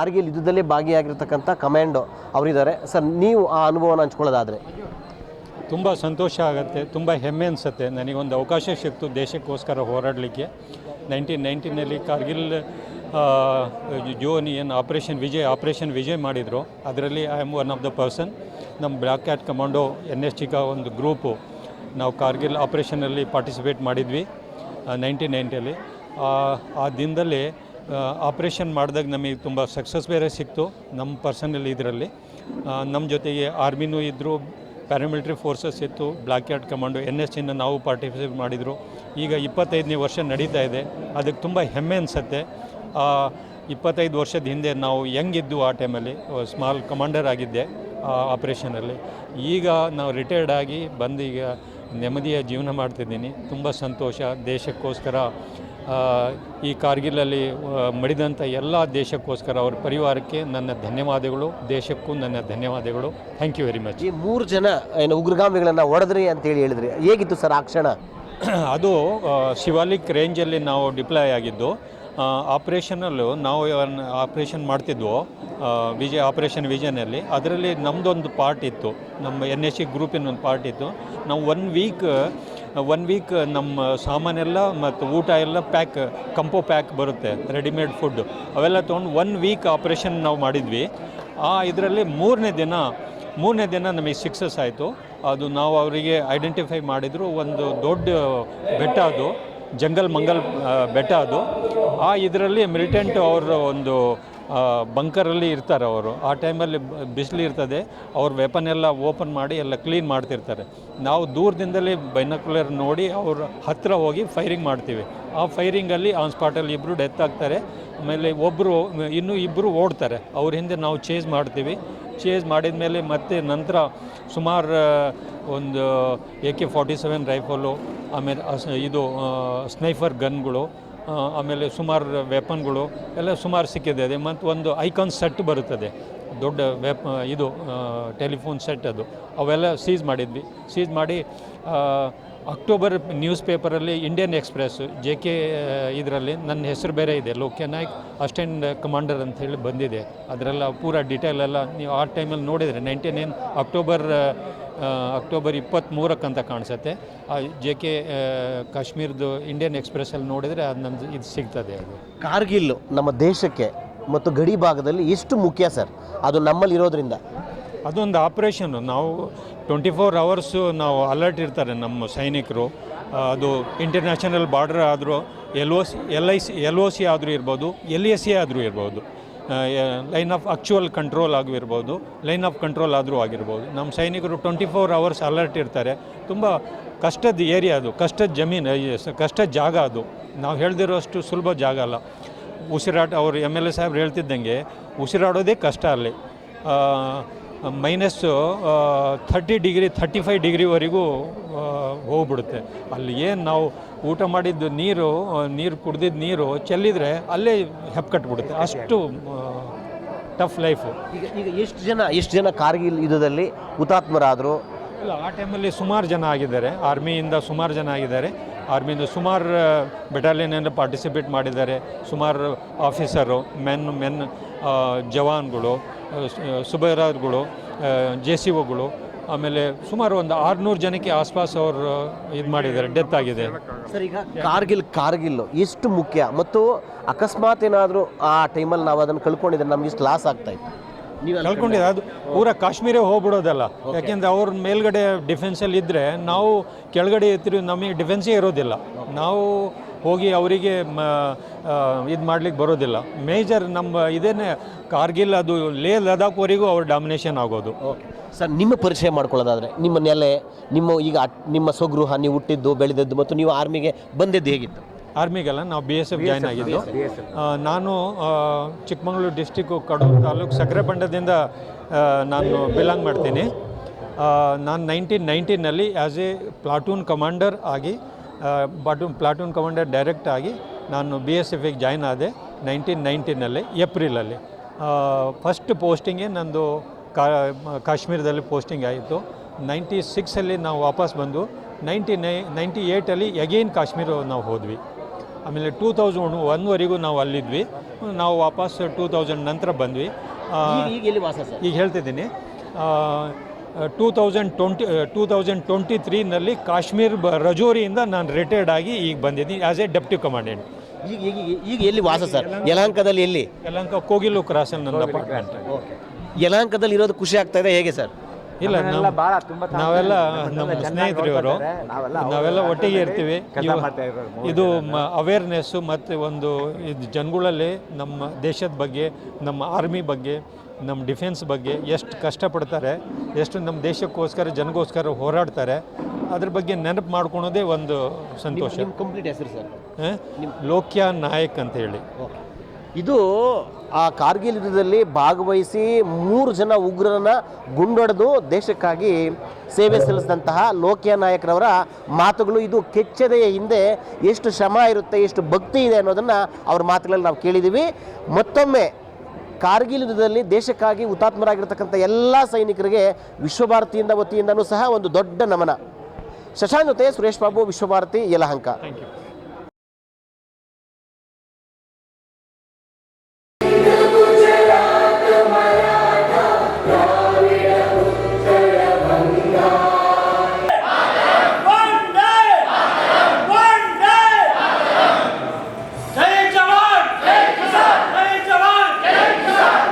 ಕಾರ್ಗಿಲ್ ಯುದ್ಧದಲ್ಲಿ ಭಾಗಿಯಾಗಿರ್ತಕ್ಕಂಥ ಕಮ್ಯಾಂಡೋ ಅವರಿದ್ದಾರೆ. ಸರ್, ನೀವು ಆ ಅನುಭವನ ಹಂಚ್ಕೊಳ್ಳೋದಾದರೆ? ತುಂಬ ಸಂತೋಷ ಆಗುತ್ತೆ, ತುಂಬ ಹೆಮ್ಮೆ ಅನಿಸುತ್ತೆ ನನಗೊಂದು ಅವಕಾಶ ಸಿಕ್ತು ದೇಶಕ್ಕೋಸ್ಕರ ಹೋರಾಡಲಿಕ್ಕೆ. ನೈನ್ಟೀನ್ ನೈನ್ಟೀನಲ್ಲಿ ಕಾರ್ಗಿಲ್ ಜೋನಿ ಏನು ಆಪ್ರೇಷನ್ ವಿಜಯ್ ಆಪ್ರೇಷನ್ ವಿಜಯ್ ಮಾಡಿದರು. ಅದರಲ್ಲಿ I am one of the person ನಮ್ಮ black cat commando N S ಟಿಗ ಒಂದು ಗ್ರೂಪು. ನಾವು ಕಾರ್ಗಿಲ್ ಆಪ್ರೇಷನಲ್ಲಿ ಪಾರ್ಟಿಸಿಪೇಟ್ ಮಾಡಿದ್ವಿ ನೈನ್ಟೀನ್ ನೈಂಟಿಯಲ್ಲಿ ಆ ದಿನದಲ್ಲಿ ಆಪ್ರೇಷನ್ ಮಾಡಿದಾಗ ನಮಗೆ ತುಂಬ ಸಕ್ಸಸ್ ಬೇರೆ ಸಿಕ್ತು ನಮ್ಮ ಪರ್ಸನಲ್ ಇದರಲ್ಲಿ. ನಮ್ಮ ಜೊತೆಗೆ ಆರ್ಮಿನೂ ಇದ್ದರು ಪ್ಯಾರಾಮಿಲಿಟ್ರಿ ಫೋರ್ಸಸ್ ಇತ್ತು black yard commando N S ಸಿನ ನಾವು ಪಾರ್ಟಿಸಿಪೇಟ್ ಮಾಡಿದರು. ಈಗ ಇಪ್ಪತ್ತೈದನೇ ವರ್ಷ ನಡೀತಾ ಇದೆ. ಅದಕ್ಕೆ ತುಂಬ ಹೆಮ್ಮೆ ಅನಿಸುತ್ತೆ. ಇಪ್ಪತ್ತೈದು ವರ್ಷದ ಹಿಂದೆ ನಾವು ಹೆಂಗಿದ್ದು ಆ ಟೈಮಲ್ಲಿ ಸ್ಮಾಲ್ ಕಮಾಂಡರ್ ಆಗಿದ್ದೆ ಆ ಆಪ್ರೇಷನಲ್ಲಿ ಈಗ ನಾವು ರಿಟೈರ್ಡ್ ಆಗಿ ಬಂದು ಈಗ ನೆಮ್ಮದಿಯ ಜೀವನ ಮಾಡ್ತಿದ್ದೀನಿ. ತುಂಬ ಸಂತೋಷ. ದೇಶಕ್ಕೋಸ್ಕರ ಈ ಕಾರ್ಗಿಲಲ್ಲಿ ಮಡಿದಂಥ ಎಲ್ಲ ದೇಶಕ್ಕೋಸ್ಕರ ಅವ್ರ ಪರಿವಾರಕ್ಕೆ ನನ್ನ ಧನ್ಯವಾದಗಳು ದೇಶಕ್ಕೂ ನನ್ನ ಧನ್ಯವಾದಗಳು. ಥ್ಯಾಂಕ್ ಯು ವೆರಿ ಮಚ್ ಈ ಮೂರು ಜನ ಏನು ಉಗ್ರಗಾಮಿಗಳನ್ನು ಹೊಡೆದ್ರಿ ಅಂತೇಳಿ ಹೇಳಿದ್ರಿ. ಹೇಗಿತ್ತು ಸರ್ ಆ ಕ್ಷಣ? ಅದು ಶಿವಾಲಿಕ್ ರೇಂಜಲ್ಲಿ ನಾವು ಡಿಪ್ಲಾಯ್ ಆಗಿದ್ದು ಆಪ್ರೇಷನಲ್ಲು ನಾವು ಆಪ್ರೇಷನ್ ಮಾಡ್ತಿದ್ವು ವಿಜಯ ವಿಜಯ್ ಆಪ್ರೇಷನ್ ವಿಜಯನಲ್ಲಿ ಅದರಲ್ಲಿ ನಮ್ಮದೊಂದು ಪಾರ್ಟ್ ಇತ್ತು. ನಮ್ಮ ಎನ್ ಎಸ್ ಸಿ ಗ್ರೂಪಿನ ಒಂದು ಪಾರ್ಟ್ ಇತ್ತು. ನಾವು ಒನ್ ವೀಕ್ ಒನ್ ವೀಕ್ ನಮ್ಮ ಸಾಮಾನೆಲ್ಲ ಮತ್ತು ಊಟ ಎಲ್ಲ ಪ್ಯಾಕ್ ಕಂಪೋ ಪ್ಯಾಕ್ ಬರುತ್ತೆ ರೆಡಿಮೇಡ್ ಫುಡ್ ಅವೆಲ್ಲ ತೊಗೊಂಡು ಒನ್ ವೀಕ್ ಆಪ್ರೇಷನ್ ನಾವು ಮಾಡಿದ್ವಿ. ಆ, ಇದರಲ್ಲಿ ಮೂರನೇ ದಿನ ಮೂರನೇ ದಿನ ನಮಗೆ ಸಿಕ್ಸಸ್ ಆಯಿತು. ಅದು ನಾವು ಅವರಿಗೆ ಐಡೆಂಟಿಫೈ ಮಾಡಿದ್ರು, ಒಂದು ದೊಡ್ಡ ಬೆಟ್ಟ ಅದು, ಜಂಗಲ್ ಮಂಗಲ್ ಬೆಟ್ಟ ಅದು. ಆ, ಇದರಲ್ಲಿ ಮಿಲಿಟೆಂಟ್ ಅವರ ಒಂದು ಬಂಕರಲ್ಲಿ ಇರ್ತಾರೆ ಅವರು. ಆ ಟೈಮಲ್ಲಿ ಬಿಸಿಲು ಇರ್ತದೆ. ಅವ್ರ ವೆಪನ್ ಎಲ್ಲ ಓಪನ್ ಮಾಡಿ ಎಲ್ಲ ಕ್ಲೀನ್ ಮಾಡ್ತಿರ್ತಾರೆ. ನಾವು ದೂರದಿಂದಲೇ ಬೈನಕ್ಯುಲರ್ ನೋಡಿ ಅವ್ರ ಹತ್ತಿರ ಹೋಗಿ ಫೈರಿಂಗ್ ಮಾಡ್ತೀವಿ. ಆ ಫೈರಿಂಗಲ್ಲಿ ಆನ್ ಸ್ಪಾಟಲ್ಲಿ ಇಬ್ಬರು ಡೆತ್ ಆಗ್ತಾರೆ. ಆಮೇಲೆ ಒಬ್ಬರು ಇನ್ನೂ ಇಬ್ಬರು ಓಡ್ತಾರೆ. ಅವ್ರ ಹಿಂದೆ ನಾವು ಚೇಸ್ ಮಾಡ್ತೀವಿ. ಚೇಸ್ ಮಾಡಿದ ಮೇಲೆ ಮತ್ತೆ ನಂತರ ಸುಮಾರು ಒಂದು A K forty seven rifle ಆಮೇಲೆ ಇದು ಸ್ನೈಫರ್ ಗನ್ಗಳು ಆಮೇಲೆ ಸುಮಾರು ವೆಪನ್ಗಳು ಎಲ್ಲ ಸುಮಾರು ಸಿಕ್ಕಿದೆ. ಮತ್ತು ಒಂದು ಐಕಾನ್ ಸೆಟ್ ಬರುತ್ತದೆ. ದೊಡ್ಡ ವೆಪ್, ಇದು ಟೆಲಿಫೋನ್ ಸೆಟ್ ಅದು. ಅವೆಲ್ಲ ಸೀಸ್ ಮಾಡಿದ್ವಿ. ಸೀಸ್ ಮಾಡಿ ಅಕ್ಟೋಬರ್ ನ್ಯೂಸ್ ಪೇಪರಲ್ಲಿ ಇಂಡಿಯನ್ ಎಕ್ಸ್ಪ್ರೆಸ್, ಜೆ ಕೆ ಇದರಲ್ಲಿ ನನ್ನ ಹೆಸರು ಬೇರೆ ಇದೆ. ಲೋಕ್ಯ ನಾಯ್ಕ್, ಅಸಿಸ್ಟೆಂಟ್ ಕಮಾಂಡರ್ ಅಂತ ಹೇಳಿ ಬಂದಿದೆ. ಅದರೆಲ್ಲ ಪೂರ ಡಿಟೇಲ್ ಎಲ್ಲ ನೀವು ಆ ಟೈಮಲ್ಲಿ ನೋಡಿದರೆ ನೈಂಟಿ ನೈನ್ ಅಕ್ಟೋಬರ್ ಅಕ್ಟೋಬರ್ ಇಪ್ಪತ್ತ್ಮೂರಕ್ಕಂತ ಕಾಣಿಸುತ್ತೆ. ಆ ಜೆ ಕೆ ಕಾಶ್ಮೀರದ್ದು ಇಂಡಿಯನ್ ಎಕ್ಸ್ಪ್ರೆಸ್ಸಲ್ಲಿ ನೋಡಿದರೆ ಅದು ನಂದು ಇದು ಸಿಗ್ತದೆ ಅದು. ಕಾರ್ಗಿಲ್ ನಮ್ಮ ದೇಶಕ್ಕೆ ಮತ್ತು ಗಡಿ ಭಾಗದಲ್ಲಿ ಎಷ್ಟು ಮುಖ್ಯ ಸರ್? ಅದು ನಮ್ಮಲ್ಲಿ ಇರೋದ್ರಿಂದ. ಅದೊಂದು ಆಪ್ರೇಷನ್ನು ನಾವು ಟ್ವೆಂಟಿ ಫೋರ್ ಅವರ್ಸು ನಾವು ಅಲರ್ಟ್ ಇರ್ತಾರೆ ನಮ್ಮ ಸೈನಿಕರು. ಅದು ಇಂಟರ್ನ್ಯಾಷನಲ್ ಬಾರ್ಡರ್ ಆದರೂ L O C L I C L O C ಆದರೂ ಇರ್ಬೋದು ಎಲ್ ಎ ಸಿ ಆದರೂ ಇರ್ಬೋದು. ಲೈನ್ ಆಫ್ ಆಕ್ಚುವಲ್ ಕಂಟ್ರೋಲ್ ಆಗಿರ್ಬೋದು, ಲೈನ್ ಆಫ್ ಕಂಟ್ರೋಲ್ ಆದರೂ ಆಗಿರ್ಬೋದು. ನಮ್ಮ ಸೈನಿಕರು ಟ್ವೆಂಟಿ ಫೋರ್ ಅವರ್ಸ್ ಅಲರ್ಟ್ ಇರ್ತಾರೆ. ತುಂಬ ಕಷ್ಟದ ಏರಿಯಾ ಅದು, ಕಷ್ಟದ ಜಮೀನು ಕಷ್ಟದ ಜಾಗ ಅದು. ನಾವು ಹೇಳ್ದಿರೋಷ್ಟು ಸುಲಭ ಜಾಗ ಅಲ್ಲ. ಉಸಿರಾಟ, ಅವರು ಎಂ ಎಲ್ ಎ ಸಾಹೇಬ್ರು ಹೇಳ್ತಿದ್ದಂಗೆ, ಉಸಿರಾಡೋದೇ ಕಷ್ಟ ಅಲ್ಲಿ. Minus thirty degree thirty five ಡಿಗ್ರಿವರೆಗೂ ಹೋಗ್ಬಿಡುತ್ತೆ. ಅಲ್ಲಿ ಏನು ನಾವು ಊಟ ಮಾಡಿದ್ದು ನೀರು ನೀರು ಕುಡ್ದಿದ್ದ ನೀರು ಚೆಲ್ಲಿದರೆ ಅಲ್ಲೇ ಹೆಪ್ಪಕಟ್ಬಿಡುತ್ತೆ ಅಷ್ಟು ಟಫ್ ಲೈಫು ಈಗ ಈಗ ಎಷ್ಟು ಜನ ಎಷ್ಟು ಜನ ಕಾರ್ಗಿಲ್ ಯುದ್ಧದಲ್ಲಿ ಹುತಾತ್ಮರಾದರು? ಇಲ್ಲ ಆ ಟೈಮಲ್ಲಿ ಸುಮಾರು ಜನ ಆಗಿದ್ದಾರೆ. ಆರ್ಮಿಯಿಂದ ಸುಮಾರು ಜನ ಆಗಿದ್ದಾರೆ. ಆರ್ಮಿಯಿಂದ ಸುಮಾರು ಬೆಟಾಲಿಯನಲ್ಲಿ ಪಾರ್ಟಿಸಿಪೇಟ್ ಮಾಡಿದ್ದಾರೆ. ಸುಮಾರು ಆಫೀಸರು ಮೆನ್ ಮೆನ್ ಜವಾನ್ಗಳು ಸುಬೇರಾರ್ಗಳು ಜೆ ಸಿ ಒಗಳು ಆಮೇಲೆ ಸುಮಾರು ಒಂದು ಆರುನೂರು ಜನಕ್ಕೆ ಆಸ್ಪಾಸ್ ಅವರು ಇದು ಮಾಡಿದ್ದಾರೆ ಡೆತ್ ಆಗಿದೆ. ಸರ್ ಈಗ ಕಾರ್ಗಿಲ್ ಕಾರ್ಗಿಲ್ ಎಷ್ಟು ಮುಖ್ಯ ಮತ್ತು ಅಕಸ್ಮಾತ್ ಏನಾದರೂ ಆ ಟೈಮಲ್ಲಿ ನಾವು ಅದನ್ನು ಕಳ್ಕೊಂಡಿದ್ರೆ ನಮ್ಗೆ ಇಷ್ಟು ಲಾಸ್ ಆಗ್ತಾ ಇತ್ತು. ನೀವು ಕಳ್ಕೊಂಡಿದೆ ಅದು ಪೂರ ಕಾಶ್ಮೀರೇ ಹೋಗ್ಬಿಡೋದಲ್ಲ. ಯಾಕೆಂದರೆ ಅವ್ರ ಮೇಲ್ಗಡೆ ಡಿಫೆನ್ಸಲ್ಲಿ ಇದ್ದರೆ ನಾವು ಕೆಳಗಡೆ ಇರ್ತೀವಿ ನಮಗೆ ಡಿಫೆನ್ಸೇ ಇರೋದಿಲ್ಲ. ನಾವು ಹೋಗಿ ಅವರಿಗೆ ಇದು ಮಾಡ್ಲಿಕ್ಕೆ ಬರೋದಿಲ್ಲ. ಮೇಜರ್ ನಮ್ಮ ಇದೇನೆ ಕಾರ್ಗಿಲ್ ಅದು ಲೇ ಲದಾಖ್ವರೆಗೂ ಅವ್ರ ಡಾಮಿನೇಷನ್ ಆಗೋದು. ಸರ್ ನಿಮ್ಮ ಪರಿಚಯ ಮಾಡ್ಕೊಳ್ಳೋದಾದರೆ ನಿಮ್ಮ ನೆಲೆ ನಿಮ್ಮ ಈಗ ನಿಮ್ಮ ಸ್ವಗೃಹ ನೀವು ಹುಟ್ಟಿದ್ದು ಬೆಳೆದದ್ದು ಮತ್ತು ನೀವು ಆರ್ಮಿಗೆ ಬಂದಿದ್ದು ಹೇಗಿತ್ತು? ಆರ್ಮಿಗೆಲ್ಲ ನಾವು ಬಿ ಎಸ್ ಎಫ್ ಜಾಯ್ನ್ ಆಗಿದ್ದು. ನಾನು ಚಿಕ್ಕಮಗಳೂರು ಡಿಸ್ಟಿಕ್ಕು ಕಡೂರು ತಾಲೂಕು ಸಕ್ಕರೆ ಬಂಡದಿಂದ ನಾನು ಬಿಲಾಂಗ್ ಮಾಡ್ತೀನಿ. ನಾನು ನೈನ್ಟೀನ್ ನೈನ್ಟೀನಲ್ಲಿ ಆ್ಯಸ್ ಎ ಪ್ಲಾಟೂನ್ ಕಮಾಂಡರ್ ಆಗಿ ಬಾಟೂನ್ ಪ್ಲಾಟೂನ್ ಕಮಾಂಡರ್ ಡೈರೆಕ್ಟ್ ಆಗಿ ನಾನು ಬಿ ಎಸ್ ಎಫಿಗೆ ಜಾಯ್ನ್ ಆದೆ ನೈನ್ಟೀನ್ ನೈನ್ಟೀನಲ್ಲಿ ಏಪ್ರಿಲಲ್ಲಿ ಫಸ್ಟ್ ಪೋಸ್ಟಿಂಗೇ ನಂದು ಕಾ ಕಾಶ್ಮೀರದಲ್ಲಿ ಪೋಸ್ಟಿಂಗ್ ಆಯಿತು. ನೈಂಟಿ ಸಿಕ್ಸಲ್ಲಿ ನಾವು ವಾಪಸ್ ಬಂದು ನೈಂಟಿ ನೈ ನೈಂಟಿ ಏಯ್ಟಲ್ಲಿ ಅಗೇನ್ ಕಾಶ್ಮೀರ ನಾವು ಹೋದ್ವಿ. ಆಮೇಲೆ ಟೂ ತೌಸಂಡ್ ಒನ್ವರೆಗೂ ನಾವು ಅಲ್ಲಿದ್ವಿ. ನಾವು ವಾಪಸ್ ಟೂ ತೌಸಂಡ್ ನಂತರ ಬಂದ್ವಿ. ಈಗ ಹೇಳ್ತಿದ್ದೀನಿ. Two thousand twenty two thousand twenty ತ್ರೀನಲ್ಲಿ Kashmir ಬ ರಜೋರಿಯಿಂದ ನಾನು ರಿಟೈರ್ಡ್ ಆಗಿ ಈಗ ಬಂದಿದ್ದೀನಿ ಆ್ಯಸ್ ಎ ಡೆಪ್ಟಿ ಕಮಾಂಡೆಂಟ್ ಈಗ ಈಗ ಈಗ- ಎಲ್ಲಿ ವಾಸ ಸರ್? ಯಲಹಂಕದಲ್ಲಿ ಎಲ್ಲಿ? ಯಲಹಂಕ ಕೋಗಿಲು ಕ್ರಾಸಲ್ಲಿ ನನ್ನ ಅಪಾರ್ಟ್ಮೆಂಟ್ ಯಲಹಂಕದಲ್ಲಿ ಇರೋದು ಖುಷಿ ಆಗ್ತಾ ಇದೆ ಹೇಗೆ ಸರ್? ಇಲ್ಲ ನಾವೆಲ್ಲ ನಮ್ಮ ಚೆನ್ನಾಗಿ ಸ್ನೇಹಿತರು ಇವರು. ನಾವೆಲ್ಲ ಒಟ್ಟಿಗೆ ಇರ್ತೀವಿ. ಇದು ಅವೇರ್ನೆಸ್ಸು ಮತ್ತು ಒಂದು ಇದು ಜನಗಳಲ್ಲಿ ನಮ್ಮ ದೇಶದ ಬಗ್ಗೆ ನಮ್ಮ ಆರ್ಮಿ ಬಗ್ಗೆ ನಮ್ಮ ಡಿಫೆನ್ಸ್ ಬಗ್ಗೆ ಎಷ್ಟು ಕಷ್ಟಪಡ್ತಾರೆ ಎಷ್ಟು ನಮ್ಮ ದೇಶಕ್ಕೋಸ್ಕರ ಜನಗೋಸ್ಕರ ಹೋರಾಡ್ತಾರೆ ಅದ್ರ ಬಗ್ಗೆ ನೆನಪು ಮಾಡ್ಕೊಳೋದೇ ಒಂದು ಸಂತೋಷ. ಕಂಪ್ಲೀಟ್ ಹೆಸರು ಸರ್. ಲೋಕ್ಯ ನಾಯಕ್ ಅಂತ ಹೇಳಿ. ಇದು ಆ ಕಾರ್ಗಿಲ್ ಯುದ್ಧದಲ್ಲಿ ಭಾಗವಹಿಸಿ ಮೂರು ಜನ ಉಗ್ರರನ್ನ ಗುಂಡೊಡೆದು ದೇಶಕ್ಕಾಗಿ ಸೇವೆ ಸಲ್ಲಿಸಿದಂತಹ ಲೋಕ್ಯ ನಾಯಕರವರ ಮಾತುಗಳು ಇದು ಕೆಚ್ಚದೆಯ ಹಿಂದೆ ಎಷ್ಟು ಶ್ರಮ ಇರುತ್ತೆ ಎಷ್ಟು ಭಕ್ತಿ ಇದೆ ಅನ್ನೋದನ್ನು ಅವ್ರ ಮಾತುಗಳಲ್ಲಿ ನಾವು ಕೇಳಿದ್ದೀವಿ. ಮತ್ತೊಮ್ಮೆ ಕಾರ್ಗಿಲ್ ಯುದ್ಧದಲ್ಲಿ ದೇಶಕ್ಕಾಗಿ ಹುತಾತ್ಮರಾಗಿರ್ತಕ್ಕಂಥ ಎಲ್ಲ ಸೈನಿಕರಿಗೆ ವಿಶ್ವಭಾರತಿಯಿಂದ ವತಿಯಿಂದನೂ ಸಹ ಒಂದು ದೊಡ್ಡ ನಮನ. ಶಶಾಂಕ್ ಜೊತೆ ಸುರೇಶ್ ಬಾಬು, ವಿಶ್ವಭಾರತಿ, ಯಲಹಂಕ.